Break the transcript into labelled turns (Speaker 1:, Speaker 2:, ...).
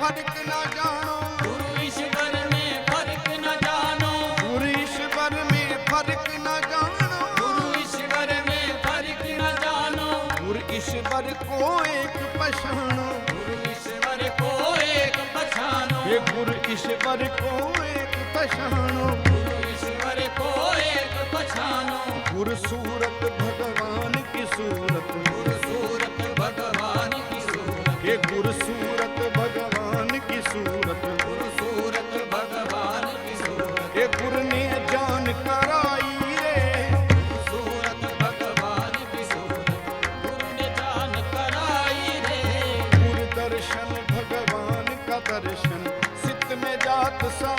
Speaker 1: फ़र्क न जानो।
Speaker 2: गुरु ईश्वर में फ़र्क न जानो।
Speaker 1: गुरु ईश्वर में फ़र्क न जानो।
Speaker 2: गुरु ईश्वर में फ़र्क न जानो।
Speaker 1: गुरु ईश्वर को एक पहचानो।
Speaker 2: गुरु ईश्वर को एक पछानो
Speaker 1: ये गुरु ईश्वर को एक पहचानो।
Speaker 2: गुरु ईश्वर को एक पछानो
Speaker 1: गुरु सूरत भगवान की सूरत।
Speaker 2: गुरु सूरत भगवान की सूरत।
Speaker 1: ये गुरु सूरत भगवान दर्शन भगवान का दर्शन सिद्ध में जात सा